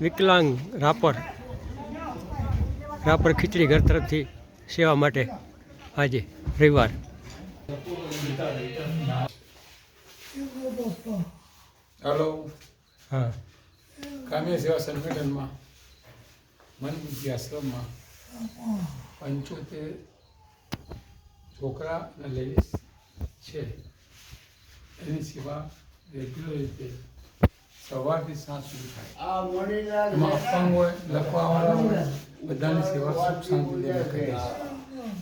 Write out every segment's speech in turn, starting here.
વિકલાંગ રાપર. રાપર ખીચડી ઘર તરફથી સેવા માટે આજે રવિવાર. હાલો હા. કામ્ય સેવા સંગઠનમાં મનબુદ્ધિ આશ્રમમાં પંચોતેર છોકરા અને લેડીઝ છે. એની સેવા રેગ્યુલર રીતે સવારથી સાંજ સુધી થાય. એમાં અપંગ હોય લખવાવાળા હોય બધાની સેવા સુખ શાંતિ લઈને કરીએ. છીએ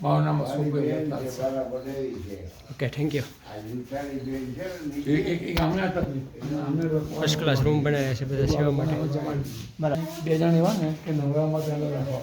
મારું નામ Ashokbhai okay thank you first class room બનાવ્યા છે બધા સેવા માટે. બે જણ એવા ને કે નવરામાં ચાલો રાખવા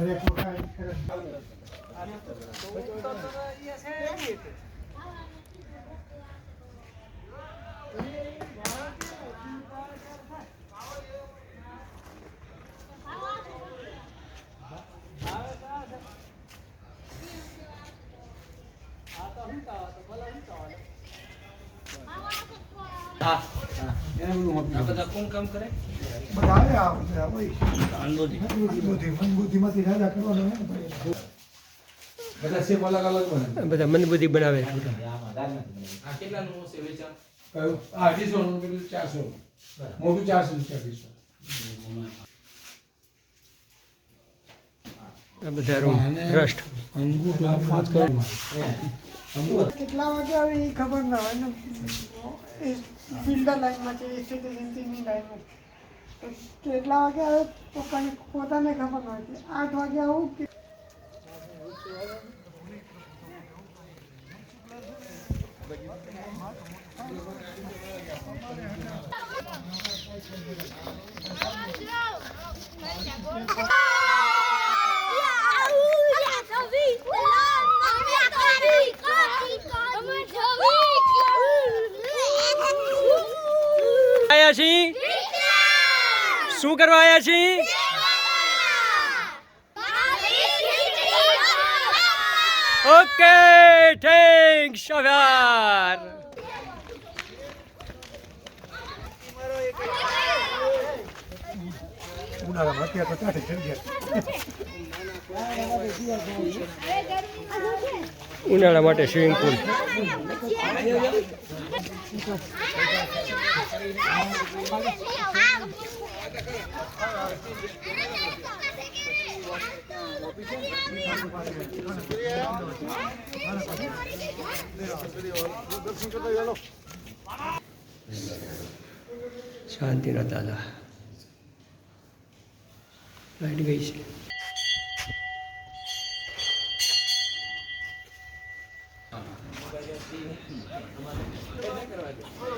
એને બધું કોણ કામ કરે? આ બધા. મનબુદ્ધિ- મનબુદ્ધિમાંથી રાજા કરવાનો હોય ને ભાઈ. બધા શેપ અલગ અલગ બને બધા મનબુદ્ધિ બનાવે મોટું ચારસો બધા રૂમ ટ્રસ્ટ કેટલા વાગે આવે એ ખબર ના હોય ને. બિલ્ડર લાઈનમાં છે એસ્ટેટ એજન્સીની લાઈનમાં તો કેટલા વાગે આવે પપ્પાને પોતાને ખબર ના આઠ વાગે આવું કે આયા છીએ? શું કરવા આવ્યા છીએ? ઓકે થેન્ક્સ આભાર. ઉનાળામાં અત્યારે તો ગયા. ઉનાળા માટે સ્વિમિંગ પુલ શાંતિના દાદા લાઈટ ગઈ છે. કરવા દે